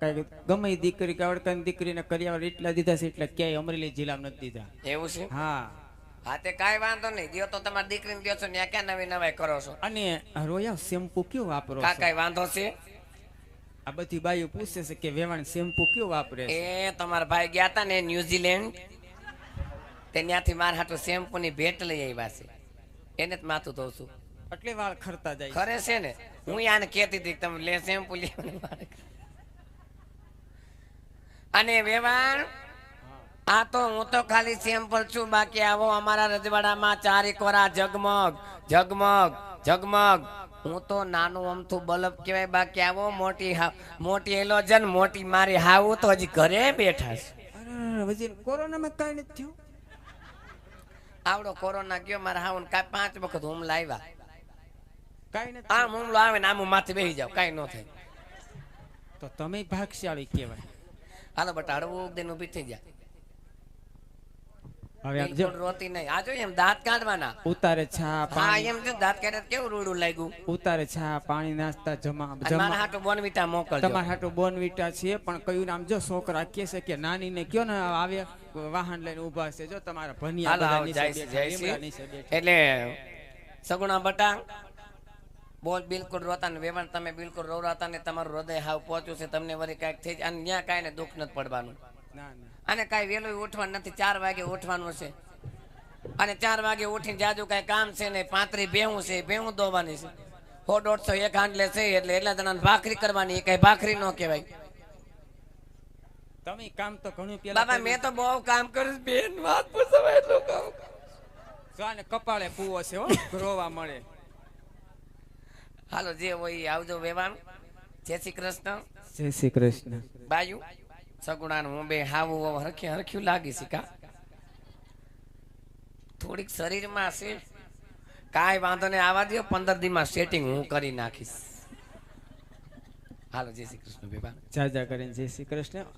કાંઈ ગમે દીકરી કાવડકાની દીકરીને કરિયાવર એટલા દીધા છે એટલે ક્યાંય અમરેલી જિલ્લામાં નથી દીધા. એવું છે? હા. હા તે કાંઈ વાંધો નહીં. દિયો તો તમારી દીકરીને દિયો છો ને ક્યાં નવી નવાઈ કરો છો? અને રોયા શેમ્પુ કયો વાપરો કા? કાંઈ વાંધો છે? આ બધી બાઈઓ પૂછે છે કે વેવાણ શેમ્પુ કયો વાપરે એ તમારા ભાઈ ગયા હતા ને ન્યુઝીલેન્ડ. તે ત્યાંથી મારા હાટુ શેમ્પુ ની ભેટ લઈ આવ્યા છે. એને જ માથું ધોઉં છું એટલે વાળ ખરતા જાય ખરે છે ને? હું યાને કહેતી હતી તમે લે શેમ્પુ લેવાનું મારે. અને વેવાણ આ તો હું તો ખાલી સેમ્પલ છું બાકી આવો અમારા રજવાડામાં ચારેક વરા ઝગમગ ઝગમગ ઝગમગ. હું તો નાનું અમથું બલ્બ કહેવાય બાકી આવો મોટી હા- મોટી એલોજન મોટી મારી હાવું તો હજી ઘરે બેઠા છે. કોરોનામાં કઈ નથી થયું? આવડો કોરોના ગયો મારા હાવું કાંઈ પાંચ વખત હુમલા આવ્યા કાંઈ નથી આમ હુમલો આવે ને આમ માથે બેસી જાવ કાંઈ ન થાય. તો તમે ભાગશાળી કહેવાય. હાલો બટા હળવું દિન ઊભી થઈ જાય હવે આમ જો રોતી નહીં. આ જો એમ દાંત કાઢવાના. ઉતારે છા હા પાણી. એમ જો દાંત કાઢે કેવું રૂડું લાગ્યું? ઉતારે છા પાણી નાસ્તા જમા જમા મારા હાટો બોનવીટા મોકલજો. તમારા હાટો બોનવીટા છે પણ કયું નામ જો છોકરા કે છે કે નાની ને કયો ને આવે વાહન લઈને ઊભા છે. જો તમારા ભનિયા બધા નીચે બેઠા. એટલે સગુણા બટા બોલ બિલકુલ રોતા ને વેવાણ તમે બિલકુલ રોવરાતા ને તમારું હૃદય હાવ પહોંચ્યું છે તમને વળી કાંઈક થઈ અને ત્યાં કાંઈ ને દુઃખ નથી પડવાનું. અને કાંઈ વહેલું ઉઠવાનું નથી ચાર વાગે ઉઠવાનું છે. અને ચાર વાગે ઉઠીને જાજુ કાંઈ કામ છે ને પાંત્રી બેહું છે બેહું દોવાની છે. સો દોઢસો એક હાંડલે છે એટલે એટલા જણાને ભાખરી કરવાની એ કાંઈ ભાખરી ન કહેવાય. તમે કામ તો ઘણું પેલા બાબા મેં તો બહુ કામ કર્યું બેન વાત પૂછવા એટલું કામ કપાળે પૂવો છે હો રોવા મળે. હાલો જે હોય આવજો વેવાણ. જય શ્રી કૃષ્ણ. જય શ્રી કૃષ્ણ. બાયુ સગુણા હું બે હાવું હરખ્યું હરખી હરખ્યું લાગી શીખા થોડીક શરીરમાં છે. કાંઈ વાંધો નહીં આવા દો પંદર દીમાં સેટિંગ હું કરી નાખીશ. હાલો જય શ્રી કૃષ્ણ બેબા જા કરીને જય શ્રી કૃષ્ણ.